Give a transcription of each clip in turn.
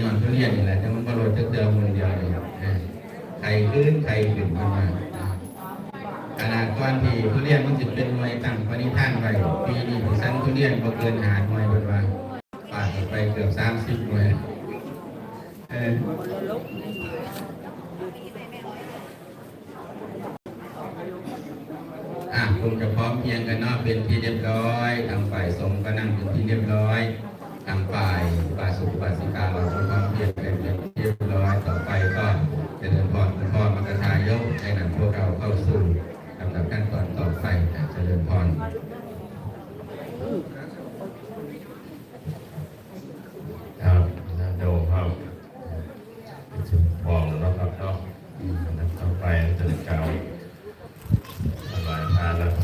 ย้อนทุเรียนนี่แหละแต่มันก็โรยเตือมือเดียวเลยไข่ขึ้นไข่ขึ้นมาขนาดก้อนที่ทุเรียนมันจิตเป็นหน่วยตั้งปณิธานไปปีนี้สั้นทุเรียนก็เกินหาหม่วยเป็นว่าป่าไปเกือบสา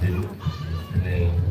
do. And then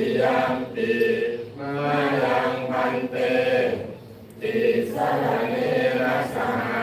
ติยังติมายังพันเตติสระเนรสหา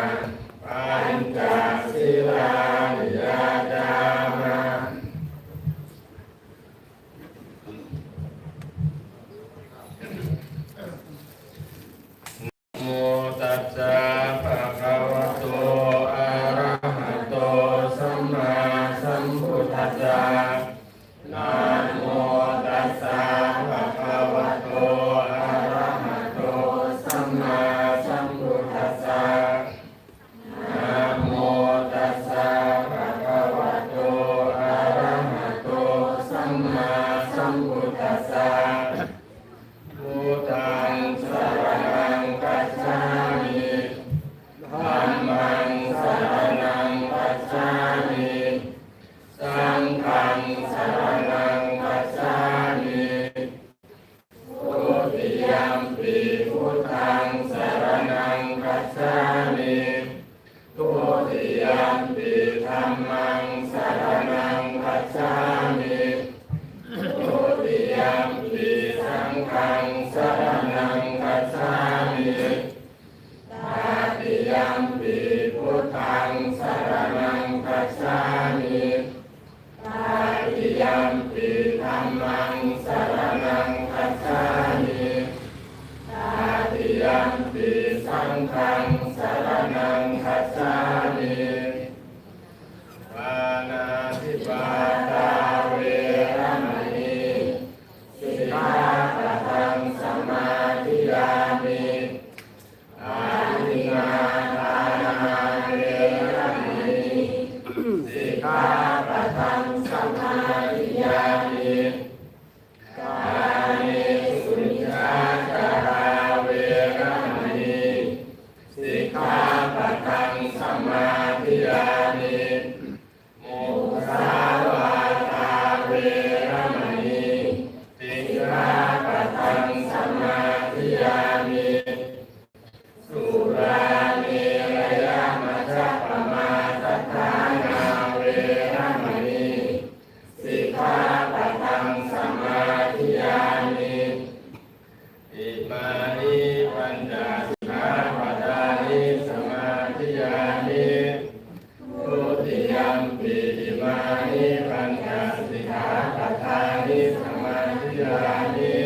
ติยัมปิอิมานิปัญจสิกขาปัฏฐานิสมาธิรานิ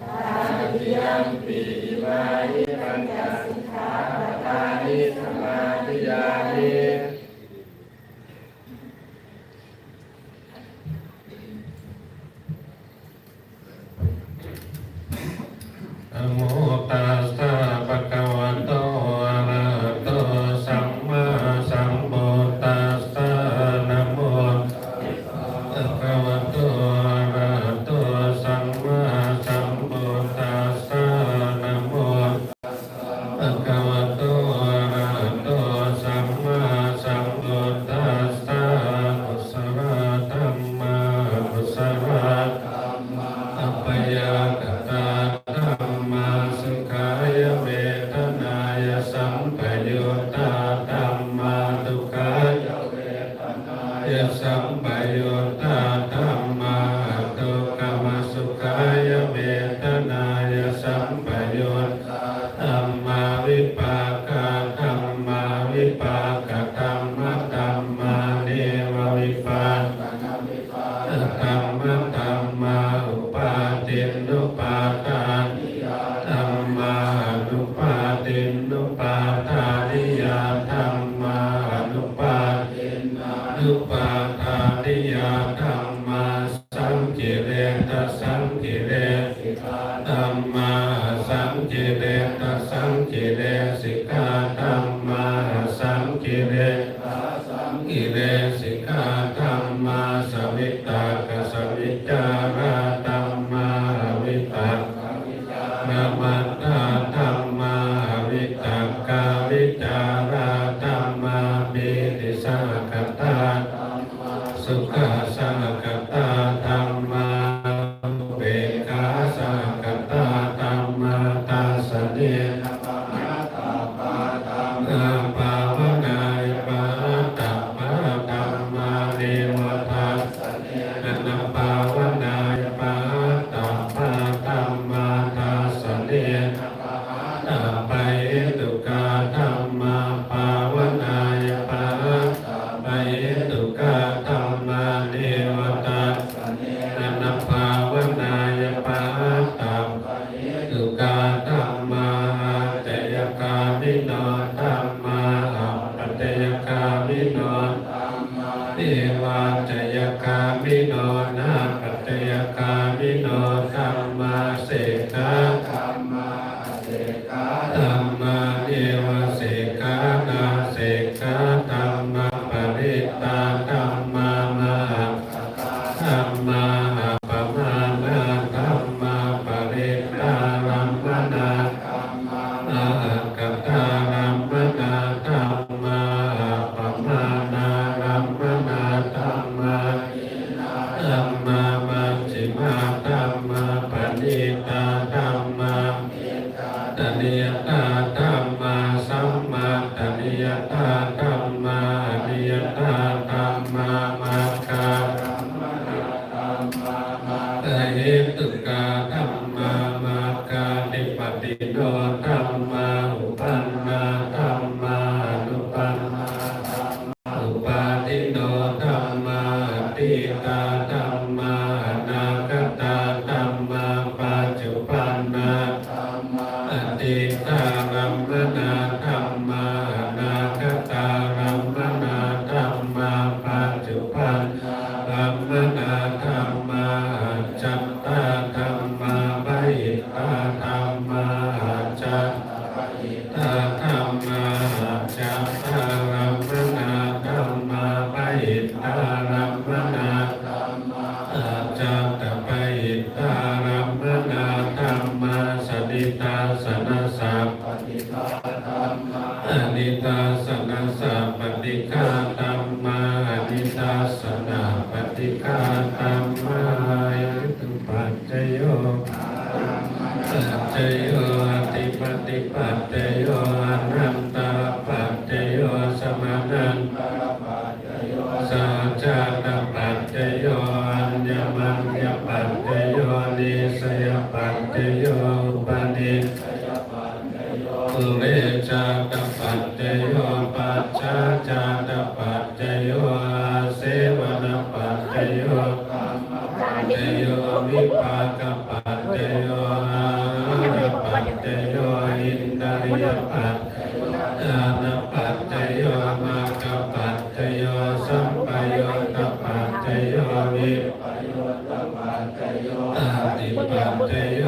ตาติยัมปิอิมานิ ตื่กา อนิตาสนาสัพปติกาตัมมานิตาสนะปติกาตัมมายุตุปัจจโยปัจจโยติปฏิปัต ตโยอาติปันเตโย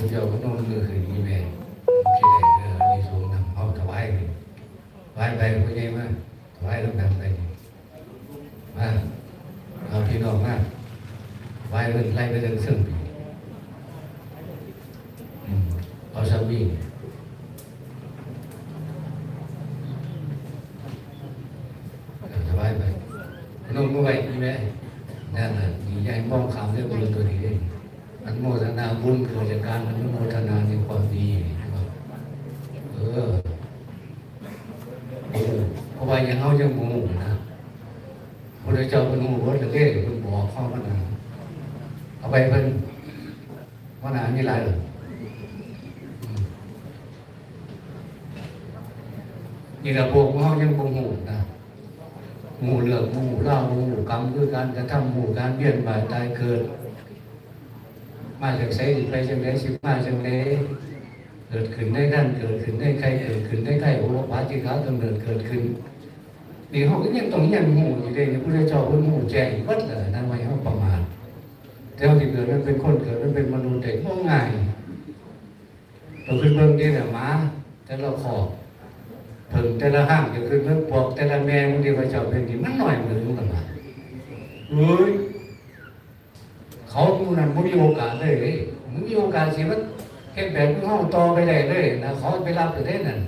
ระเจ้าก็ต้องมือดมีแม่คิดไหนเออมีสูงนำเอาถวายเลยถวายไปก็ยังมาถวายต้องนำไปมาเอาที่นองมาถวายเงินไล่ไปเรื่องซึ่งปีอืมเอาสามีเอาถวายไปน้องมือไว้ดีไหมนั่นน่ะดีใหญ่มองคำเรื่องบุญตัวนี้เอง อนุโมทนาบุญเกิดจากการอนุโมทนาในความดีเออเออเพราะว่าอย่างเขายังมูนะพระเจ้าเป็นหูรถเล่เป็นบอกข้อมันนะเอาไปเป็นว่านานี่ไรหรอนี่ระบบของเขายังบ่หูนะ หมู่เหลือกหมู่เล่าหมู่กรรมคือการกระทำหมู่การเบี้ยนบ่ายตายเกิด มาจากไสไปจังไดสิมาจังไดเกิดขึ้นได้นั่นเกิดขึ้นได้ใครเกิดขึ้นได้ใครโอ้ปาจิขากำเนิดเกิดขึ้นนี่เขาก็ยังต้องยังหูอยู่เลยพระเจ้าเพิ่นหูแจ้งวัดเลยนั่นไว้เขาประมาทแต่ว่าที่เกิดมันเป็นคนเกิดมันเป็นมนุษย์เด็กง่ายเราขึ้นเบิ่งนี่แหละมาแต่ละขอบ เพิ่งแต่ละห้างจะขึ้นเบิ่งปอกแต่ละแมงที่พระเจ้าเป็นที่มันหน่อยมือมันมาเฮ้ยเขาผู้นั้นไม่มีโอกาสเลยเลยมึงมีโอกาสสิมันเห็นแบบมึงห้องต่อไปได้เลยนะเขาไปรับประเทศนั้น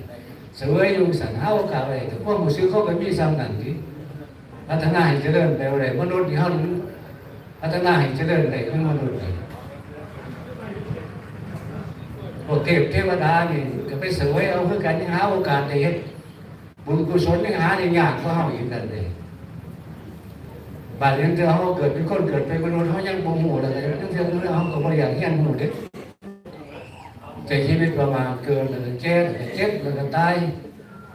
เสวยอยู่สันหาโอกาสอะไรแต่พวกมือซื้อเขาก็มีซ้ำนั่นดิพัฒนาให้เจริญไปอะไรมนุษย์ที่เขาพัฒนาให้เจริญไปคือมนุษย์นี่ พวกเทพเทวดานี่ก็ไปเสวยเอาเพื่อกันยังหาโอกาสได้เฮ็ดบุญกุศลยังหาได้ยากกว่าเฮาอีกนั่นเลยบาดนี้เธอเขาเกิดเป็นคนเกิดเป็นมนุษย์เขายังโมโหอะไรนั่นเธอเขาก็บริยากเงี้ยนหมู่เด็กใจชีวิตประมาณเกิดแล้วเจ็บเจ็บแล้วก็ตาย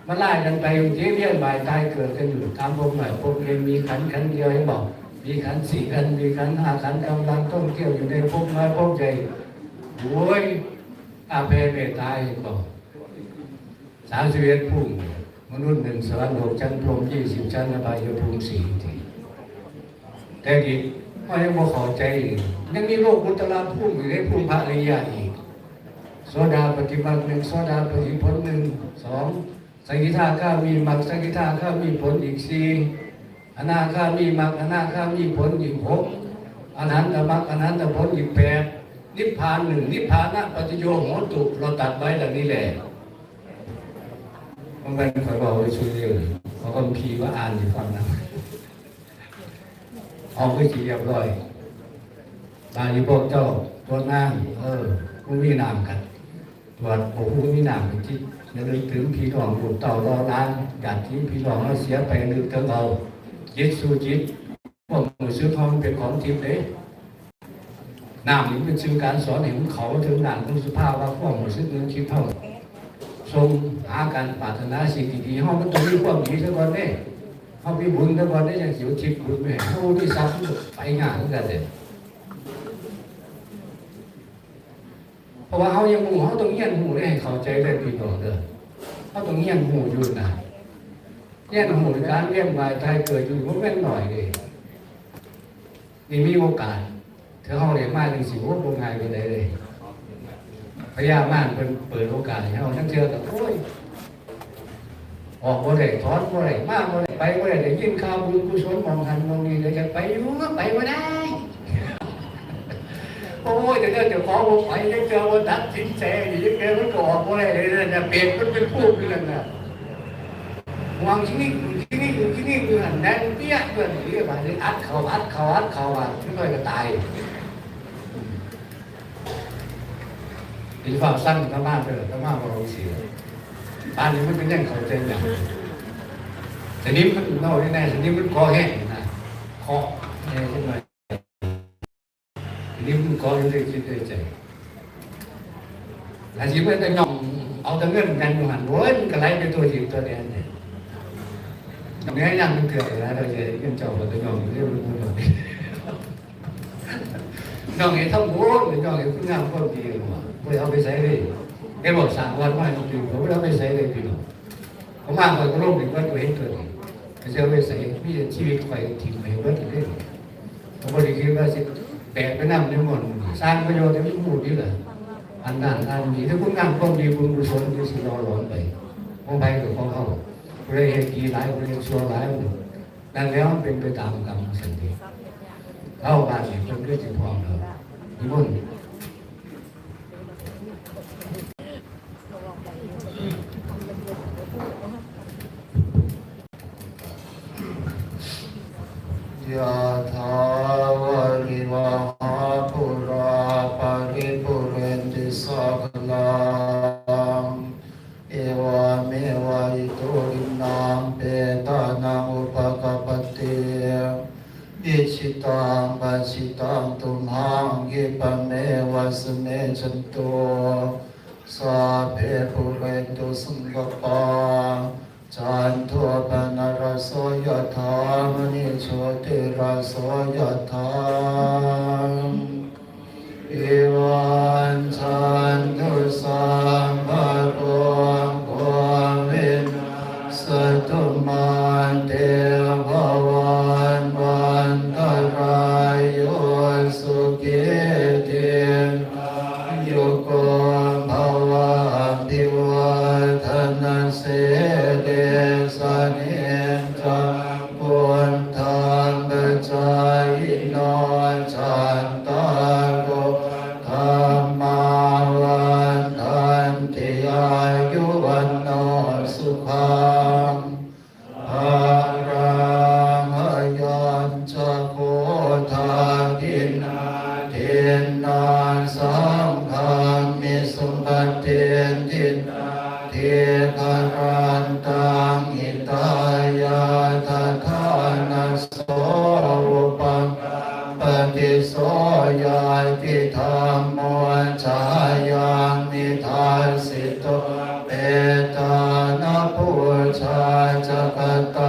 มาไล่กันไปเยี่เวียนบ่ายตายเกิดกันอยู่ตามพวกหม่พวกเองมีขันขันเดียวให้บอก มีขันสี่ขันมีขันห้าขันกำลังต้องเที่ยวอยู่ในพวกไม้พวกใจโว้ย อาเพเมตตายบอกสามสิบเอ็ดพุ่งมนุษย์หนึ่งสวรรค์หกชั้นพรหมยี่สิบชั้นอบายภูมิสี่ทีแต่อีกก็ยังบ่เข้าใจอีกยังมีโลกอุตราพุ่มอยู่ในพุ่มพระอริยะอีกโสดาปฏิบัติหนึ่งโสดาปฏิผลหนึ่งสองสกิทาข้ามีมรรคสกิทาข้ามีผลอีกสี่อนาคามีมรรคอนาคามีผลอีกหกอนันตมรรคอนันตผลอีกแปด นิพพานหนึ่งนิพพานะปัจจโยโหตุเราตัดไว้ดังนี้แหละมันเป็นคอยบอกไว้ช่วยเรื่องเขาก็พีว่าอ่านอยู่ฟังนะเอาไปสีเรียบร้อยบางทีพวกเจ้าตัวน้ำเออผู้มีน้ำกันตรวจโอ้ผู้มีน้ำกันที่ระลึกถึงพี่น้องลูกเต่ารอล้านญาติที่พี่น้องเราเสียไปนึกถึงเราจิตสู่จิตพวกมือซื้อทองเป็นของทิพย์เด้ น้ำนี่เป็นสื่อการสอนให้มันเขาถึงด่านของสุภาพว่าพวกมือซื้อเงินคิดเท่าทรงหาการปรารถนาสิ่งดีๆห้องมันต้องมีความดีซะก่อนเด้เขามีบุญแต่ก่อนได้ยังเสียวทิพย์บุญไม่ให้เขาที่ซับไปงานกันเลยเพราะว่าเขายังหูเขาต้องเงียนหูได้เข้าใจได้พี่น้องเด้อเขาต้องเงียนหูอยู่นะเงียนหูการเลี้ยงวายตายเกิดอยู่มันเป็นหน่อยเลยนี่มีโอกาส ถ้าเขาเรียนมาถึงสิว่าโรงงานไปได้เลยพยายามมากเป็นเปิดโอกาสให้เขาทั้งเชื่อกับโอ้ยออกบ่ได้ถอนบ่ได้มากบ่ได้ไปบ่ได้ได้ยินข่าวบุญกุศลมองหันมองนี่เลยจะไปอยู่ก็ไปบ่ได้โอ้ยแต่เจ้าเจ้าขอผมไปยังเจอว่าตัดสินใจอยู่ยังเจอมันก็ออกบ่ได้เลยนะเปลี่ยนมันเป็นผู้อยู่นั่นน่ะวางที่นี่ที่นี่ที่นี่อยู่นั่นแดงเปี้ยเพื่อนเรียกว่าอัดเขาอัดเขาอัดเขาอะที่น้อยก็ตาย อีฟ้าสั้นก็มากเลยก็มากกว่าเราเสียบ้านนี้มันเป็นยังเขาเจนอย่างแต่นี้มันเน่าแน่แต่นี้มันคอแห้งนะคอแห้งขึ้นมานี่มันก็ยังได้คิดได้ใจอาชีพเป็นแต่ยองเอาแต่เงินกันอยู่หันโว้นก็ไหลไปตัวทีตัวแดนเนี่ยตรงนี้ยังมันเกิดแล้วเราจะเงินเจ้าเราจะยองเรื่องมันหมด น้องเห็นทั้งโว้ยน้องเห็นคุณงามคนดีหรอไม่เอาไปใส่เลยแกบอกสั่งวันว่าอยู่ผมไม่เอาไปใส่เลยพี่น้องผมมาคอยก็ร่มหนึ่งวันก็เห็นตัวนี้ก็จะเอาไปใส่พี่ชีวิตคอยทิ้งไปไว้ที่นี่ผมก็ได้คิดว่าสิแบกไปนั่งในหมดสร้างประโยชน์ให้มันพูดนี่แหละอันนั้นอันนี้ถ้าคุณงามความดีบุญกุศลที่สิรอร้อนไปของไปกับของเขาเลยเหตุกีหลายคนยังชั่วหลายนั่นแล้วเป็นไปตามกรรมสันติ เข้าบ้านนี่คนก็ ต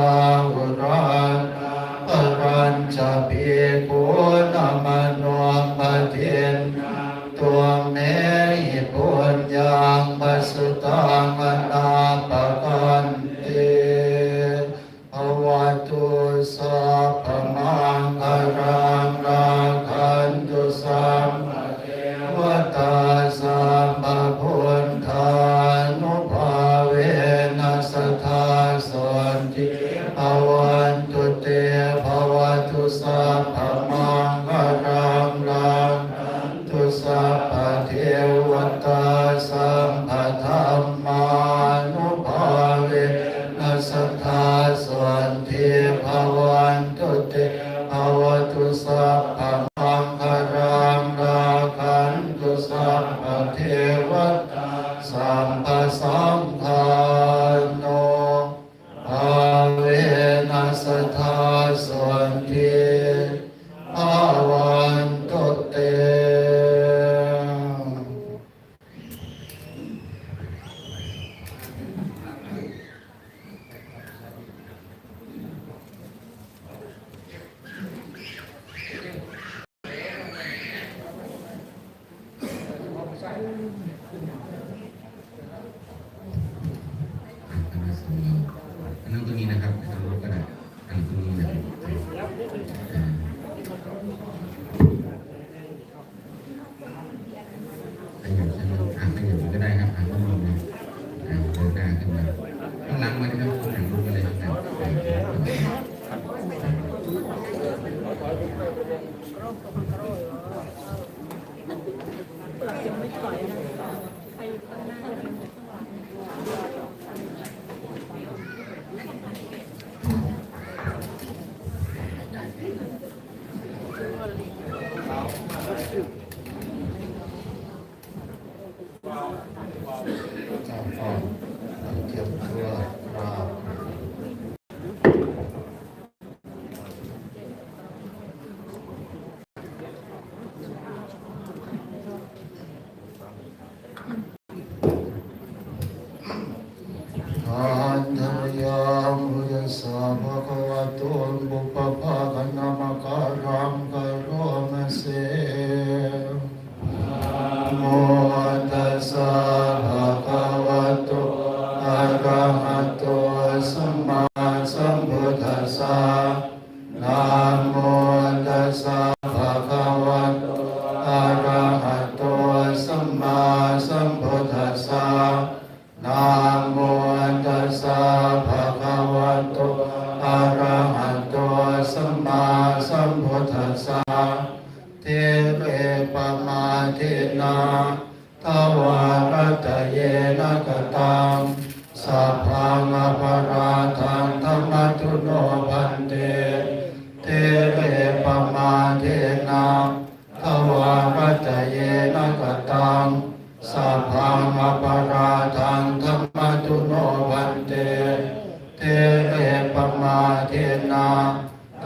มาเทนะ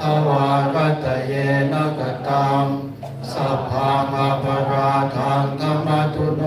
ตวารัตเยนะกตังสัพพังอราทังธรรมทุน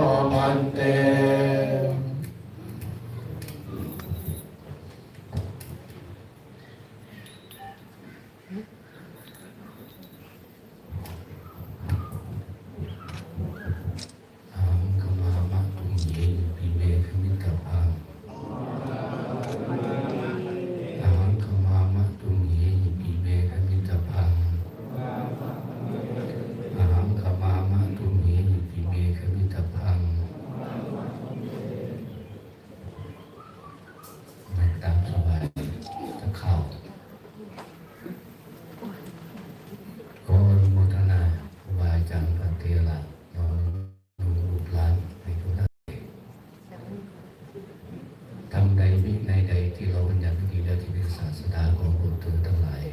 ใดวิกในใดที่เราบัญญัติดีแล้วที่เป็นศาสดาของบุตอทั้งหลาย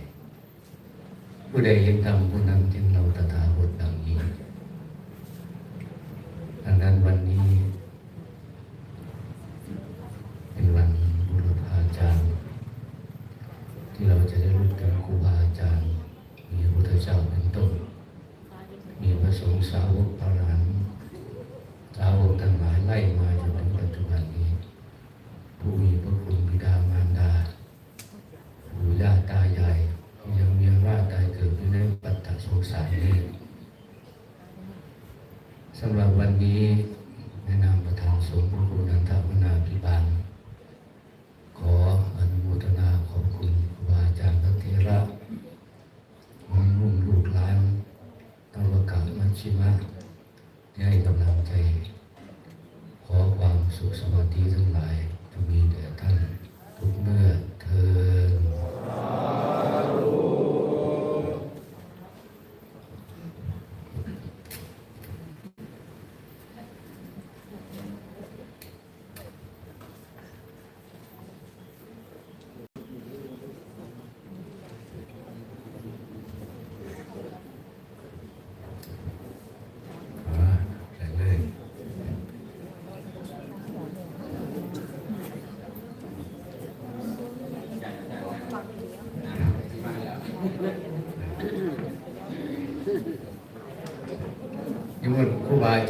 ผู้ใดเห็นธรรมผู้นั้นจึง 你看，你 này.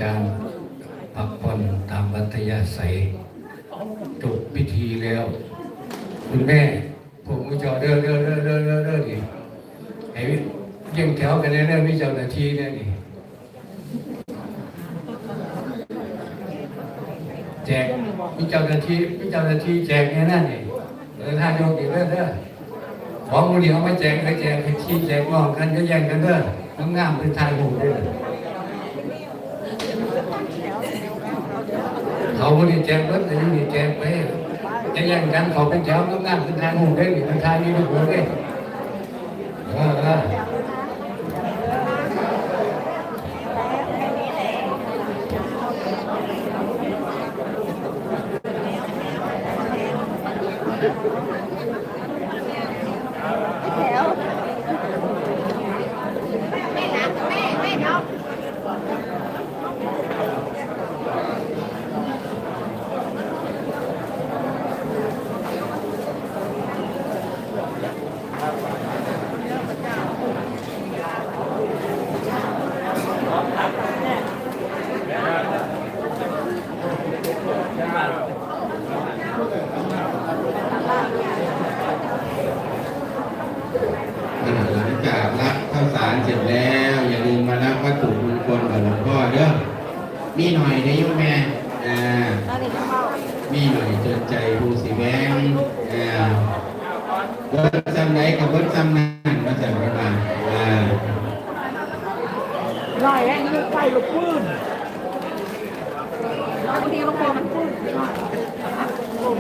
จารย์พักผ่อนตามวัตยาศัยจบพิธีแล้ว คุณแม่ผมก็จะเรื่อเรื่อเรื่อเรื่อเรื่อเรื่อนี่ไอ้ยังแถวกันแน่ๆพี่เจ้าหน้าที่แน่นี่แจกพี่เจ้าหน้าที่พี่เจ้าหน้าที่แจกแน่นั่นนี่เออท่านโยกอีกเรื่อเรื่อของมูลนิธิเขาไม่แจกไม่แจกที่แจกมองกันก็แย่งกันเด้อน้ำงามเป็นไทยผมเด้อ เขาบริแจงเบิร์ดอายุนี่แจงไปจะยังกันเขาเป็นเช้าต้องงานเป็นทางหูได้หรือเป็นทางนี้ด้วยเลยเออ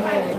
เอ